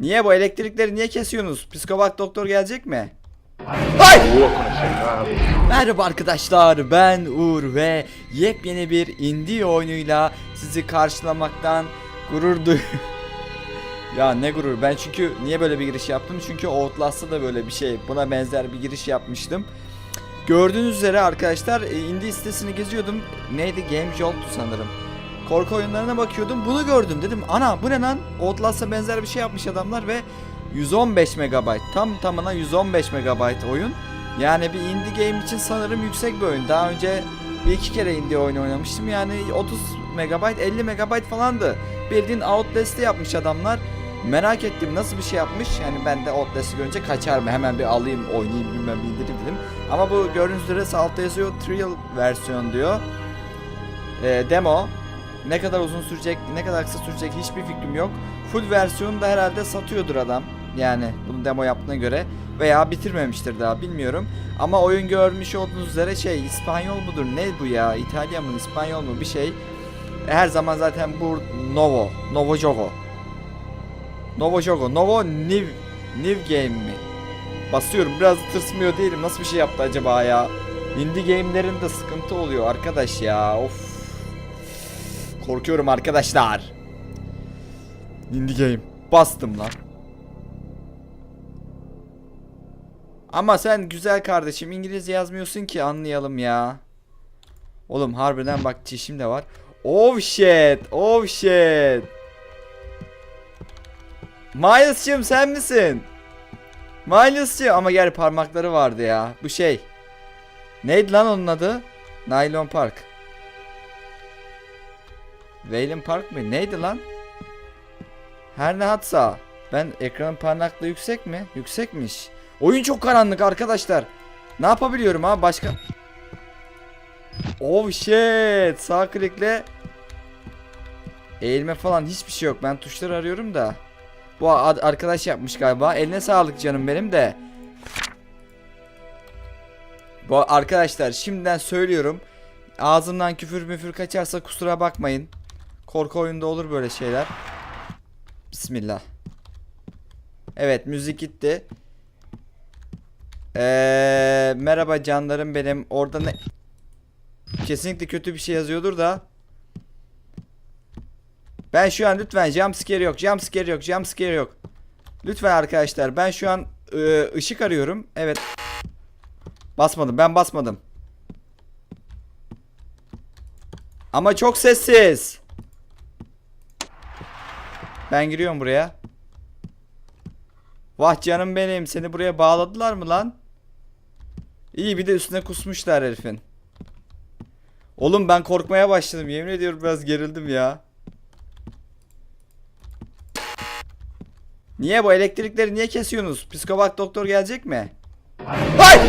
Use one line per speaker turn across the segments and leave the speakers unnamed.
Niye bu elektrikleri niye kesiyorsunuz? Psikopat doktor gelecek mi? Hay! Merhaba arkadaşlar ben Uğur ve yepyeni bir indie oyunuyla sizi karşılamaktan gurur duyuyorum. ya ne gurur ben çünkü niye böyle bir giriş yaptım? Çünkü Outlast'ta da böyle bir şey buna benzer bir giriş yapmıştım. Gördüğünüz üzere arkadaşlar e, indie sitesini geziyordum. Neydi? Game Jolt'tu sanırım. Korku oyunlarına bakıyordum. Bunu gördüm. Dedim ana bu ne lan? Outlast'a benzer bir şey yapmış adamlar ve 115 MB. Tam tamına 115 MB oyun. Yani bir indie game için sanırım yüksek bir oyun. Daha önce bir iki kere indie oyun oynamıştım. Yani 30 MB 50 MB falandı. Bildiğin Outlast'ı yapmış adamlar. Merak ettim nasıl bir şey yapmış. Yani ben de Outlast'ı görünce kaçar mı? Hemen bir alayım, oynayayım, bilmem indireyim dedim. Ama bu gördüğünüz üzere altta yazıyor Trial versiyon diyor. Ee, demo. Ne kadar uzun sürecek, ne kadar kısa sürecek hiçbir fikrim yok. Full versiyonu da herhalde satıyordur adam. Yani bunu demo yaptığına göre. Veya bitirmemiştir daha bilmiyorum. Ama oyun görmüş olduğunuz üzere şey İspanyol mudur ne bu ya? İtalyan mı İspanyol mu bir şey. Her zaman zaten bu Novo. Novo Jogo. Novo Jogo. Novo New, New Game mi? Basıyorum biraz tırsmıyor değilim. Nasıl bir şey yaptı acaba ya? Indie game'lerin de sıkıntı oluyor arkadaş ya. Of. Korkuyorum arkadaşlar. Indie game. Bastım lan. Ama sen güzel kardeşim İngilizce yazmıyorsun ki anlayalım ya. Oğlum harbiden bak çişim de var. Oh shit. Oh shit. Miles'cığım sen misin? Miles'cığım ama gel parmakları vardı ya. Bu şey. Neydi lan onun adı? Nylon Park. Valen Park mı? Neydi lan? Her ne hatsa. Ben ekranın parlaklığı yüksek mi? Yüksekmiş. Oyun çok karanlık arkadaşlar. Ne yapabiliyorum ha başka? Oh shit. Sağ klikle eğilme falan hiçbir şey yok. Ben tuşları arıyorum da. Bu ad- arkadaş yapmış galiba. Eline sağlık canım benim de. Bu arkadaşlar şimdiden söylüyorum. Ağzımdan küfür müfür kaçarsa kusura bakmayın. Korku oyunda olur böyle şeyler. Bismillah. Evet müzik gitti. Ee, merhaba canlarım benim. Orada ne... Kesinlikle kötü bir şey yazıyordur da. Ben şu an lütfen jumpscare yok, jumpscare yok, jumpscare yok. Lütfen arkadaşlar ben şu an ı, ışık arıyorum. Evet. Basmadım ben basmadım. Ama çok sessiz. Ben giriyorum buraya. Vah canım benim seni buraya bağladılar mı lan? İyi bir de üstüne kusmuşlar herifin. Oğlum ben korkmaya başladım yemin ediyorum biraz gerildim ya. Niye bu elektrikleri niye kesiyorsunuz? Psikopat doktor gelecek mi? Hay!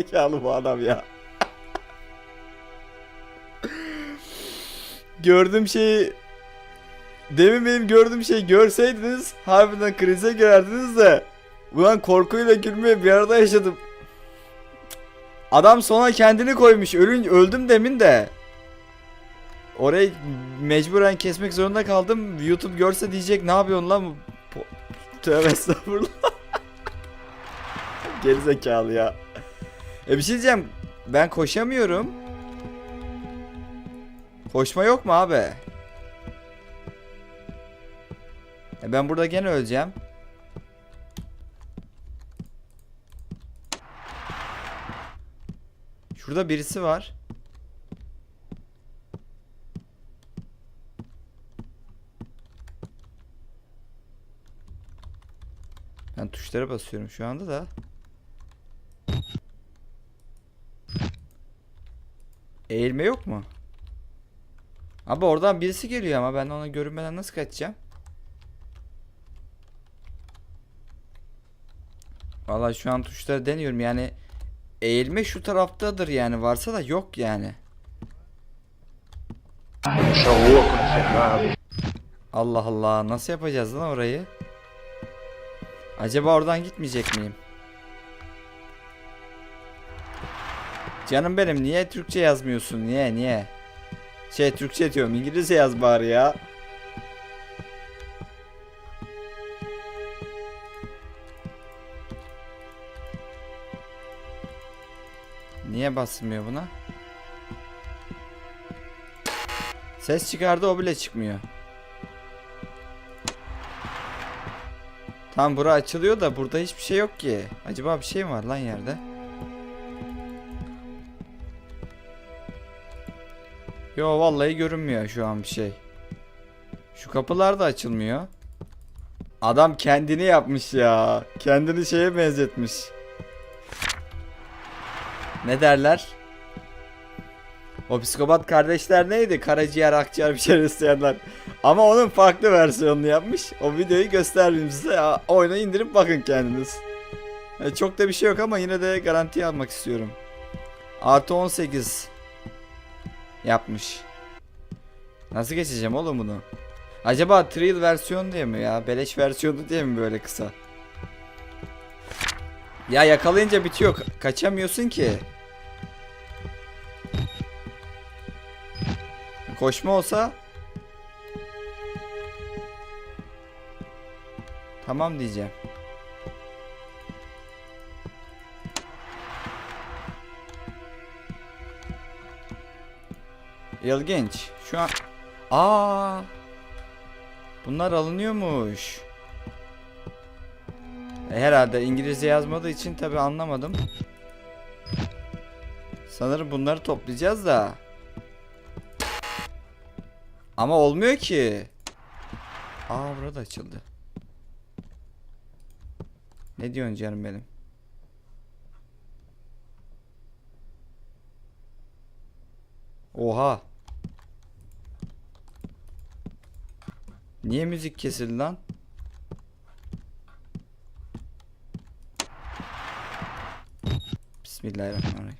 Gerizekalı bu adam ya. Gördüğüm şeyi Demin benim gördüğüm şeyi görseydiniz harbiden krize girerdiniz de Ulan korkuyla gülmeyi bir arada yaşadım. Adam sona kendini koymuş ölün öldüm demin de. Orayı mecburen kesmek zorunda kaldım. YouTube görse diyecek ne yapıyorsun lan Tövbe estağfurullah. Gerizekalı ya E bir şey diyeceğim ben koşamıyorum Koşma yok mu abi? E ben burada gene öleceğim. Şurada birisi var. Ben tuşlara basıyorum şu anda da. Eğilme yok mu? Abi oradan birisi geliyor ama ben ona görünmeden nasıl kaçacağım? Vallahi şu an tuşları deniyorum yani eğilme şu taraftadır yani varsa da yok yani. Allah Allah nasıl yapacağız lan orayı? Acaba oradan gitmeyecek miyim? Canım benim niye Türkçe yazmıyorsun? Niye niye? Şey Türkçe diyorum İngilizce yaz bari ya. Niye basmıyor buna? Ses çıkardı o bile çıkmıyor. Tam bura açılıyor da burada hiçbir şey yok ki. Acaba bir şey mi var lan yerde? Yo vallahi görünmüyor şu an bir şey. Şu kapılar da açılmıyor. Adam kendini yapmış ya. Kendini şeye benzetmiş. Ne derler? O psikopat kardeşler neydi? Karaciğer, akciğer bir şey isteyenler. Ama onun farklı versiyonunu yapmış. O videoyu göstereyim size. Ya, oyunu indirip bakın kendiniz. E, çok da bir şey yok ama yine de garanti almak istiyorum. Artı 18 yapmış. Nasıl geçeceğim oğlum bunu? Acaba trial versiyon diye mi ya? Beleş versiyonu diye mi böyle kısa? Ya yakalayınca bitiyor. Ka- kaçamıyorsun ki. Koşma olsa Tamam diyeceğim. İlginç. Şu an Aa! Bunlar alınıyormuş. E, herhalde İngilizce yazmadığı için tabi anlamadım. Sanırım bunları toplayacağız da. Ama olmuyor ki. Aa burada açıldı. Ne diyorsun canım benim? Oha. Niye müzik kesildi lan? Bismillahirrahmanirrahim.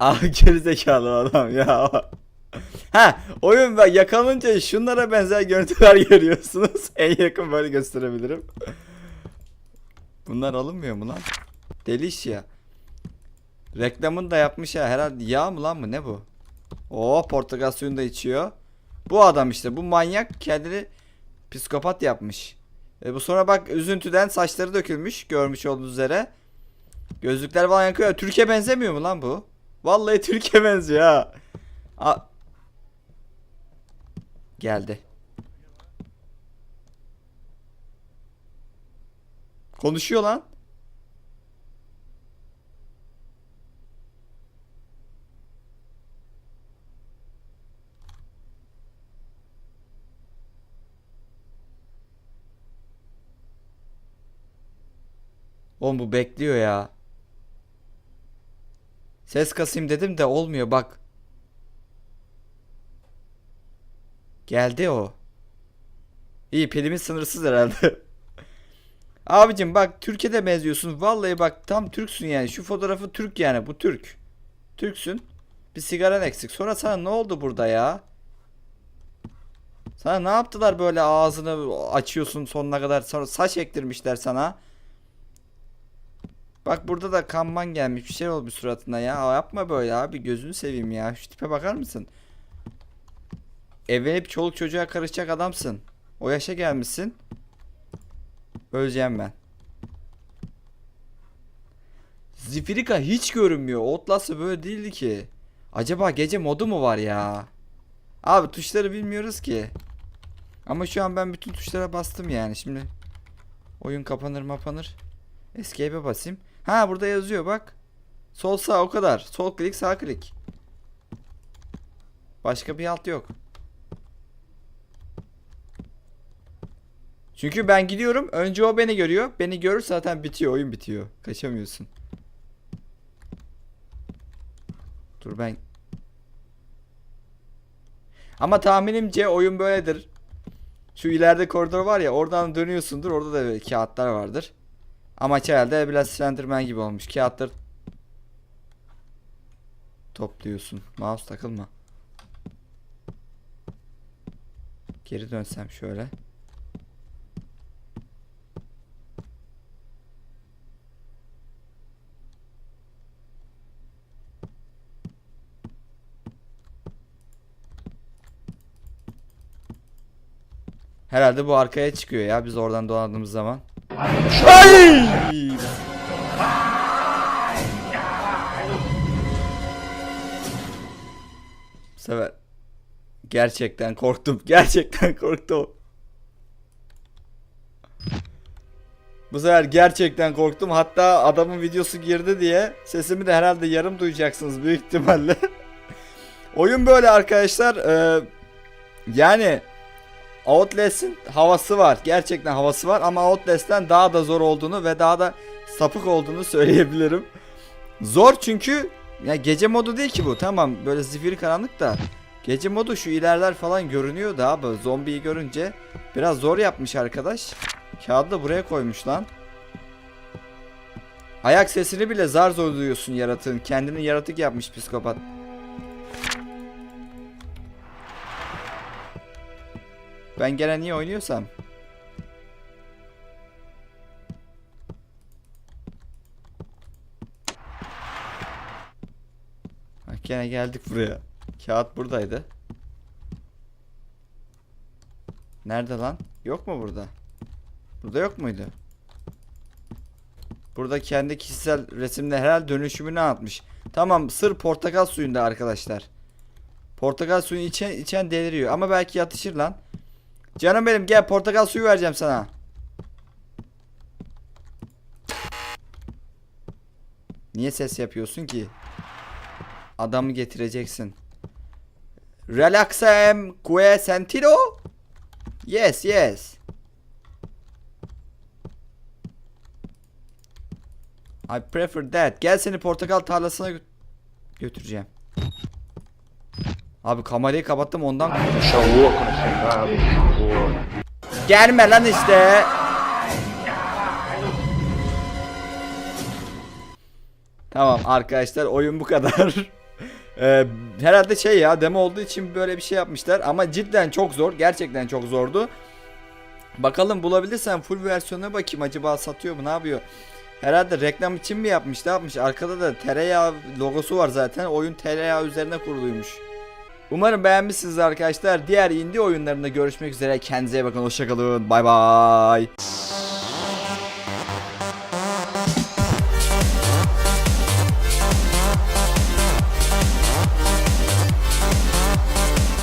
Ah gerizekalı adam ya. ha oyun ve yakalanınca şunlara benzer görüntüler görüyorsunuz. en yakın böyle gösterebilirim. Bunlar alınmıyor mu lan? Deli iş ya. Reklamını da yapmış ya herhalde yağ mı lan mı ne bu? Oo portakal suyunu da içiyor. Bu adam işte bu manyak kendini psikopat yapmış. E bu sonra bak üzüntüden saçları dökülmüş görmüş olduğunuz üzere. Gözlükler falan yakıyor. Türkiye benzemiyor mu lan bu? Vallahi Türkiye benziyor ha. A Geldi. Konuşuyor lan. Oğlum bu bekliyor ya. Ses kasayım dedim de olmuyor bak. Geldi o. İyi pilimiz sınırsız herhalde. Abicim bak Türkiye'de benziyorsun. Vallahi bak tam Türksün yani. Şu fotoğrafı Türk yani. Bu Türk. Türksün. Bir sigaran eksik. Sonra sana ne oldu burada ya? Sana ne yaptılar böyle ağzını açıyorsun sonuna kadar. Sonra saç ektirmişler sana. Bak burada da kanman gelmiş. Bir şey olmuş suratına ya. Yapma böyle abi. Gözünü seveyim ya. Şu tipe bakar mısın? Evlenip çoluk çocuğa karışacak adamsın. O yaşa gelmişsin. Öleceğim ben. Zifirika hiç görünmüyor. Outlast'ı böyle değildi ki. Acaba gece modu mu var ya? Abi tuşları bilmiyoruz ki. Ama şu an ben bütün tuşlara bastım yani. Şimdi oyun kapanır mapanır. Escape'e basayım. Ha burada yazıyor bak. Sol sağ o kadar. Sol klik sağ klik. Başka bir alt yok. Çünkü ben gidiyorum. Önce o beni görüyor. Beni görür zaten bitiyor. Oyun bitiyor. Kaçamıyorsun. Dur ben. Ama tahminimce oyun böyledir. Şu ileride koridor var ya oradan dönüyorsundur. Orada da kağıtlar vardır. Amaç herhalde biraz Slenderman gibi olmuş. Kağıtları topluyorsun. Mouse takılma. Geri dönsem şöyle. Herhalde bu arkaya çıkıyor ya biz oradan dolandığımız zaman. Ay! Bu sefer gerçekten korktum. Gerçekten korktum. Bu sefer gerçekten korktum. Hatta adamın videosu girdi diye sesimi de herhalde yarım duyacaksınız büyük ihtimalle. Oyun böyle arkadaşlar. Ee, yani Outlast'in havası var. Gerçekten havası var ama Outlast'ten daha da zor olduğunu ve daha da sapık olduğunu söyleyebilirim. Zor çünkü ya gece modu değil ki bu. Tamam böyle zifiri karanlık da gece modu şu ilerler falan görünüyor da abi zombiyi görünce biraz zor yapmış arkadaş. Kağıdı da buraya koymuş lan. Ayak sesini bile zar zor duyuyorsun yaratığın. Kendini yaratık yapmış psikopat. Ben gene niye oynuyorsam. Bak gene geldik buraya. Kağıt buradaydı. Nerede lan? Yok mu burada? Burada yok muydu? Burada kendi kişisel resimde herhalde dönüşümünü anlatmış. Tamam sır portakal suyunda arkadaşlar. Portakal suyu içen, içen deliriyor ama belki yatışır lan. Canım benim gel portakal suyu vereceğim sana. Niye ses yapıyorsun ki? Adamı getireceksin. Relaxem que sentido? Yes, yes. I prefer that. Gel seni portakal tarlasına gö- götüreceğim. Abi kamerayı kapattım ondan. Gelme lan işte. Tamam arkadaşlar oyun bu kadar. Ee, herhalde şey ya demo olduğu için böyle bir şey yapmışlar ama cidden çok zor gerçekten çok zordu. Bakalım bulabilirsem full versiyonuna bakayım acaba satıyor mu ne yapıyor. Herhalde reklam için mi yapmış ne yapmış arkada da tereyağı logosu var zaten oyun tereyağı üzerine kuruluymuş. Umarım beğenmişsiniz arkadaşlar. Diğer indie oyunlarında görüşmek üzere. Kendinize bakın. Hoşçakalın. Bay bay.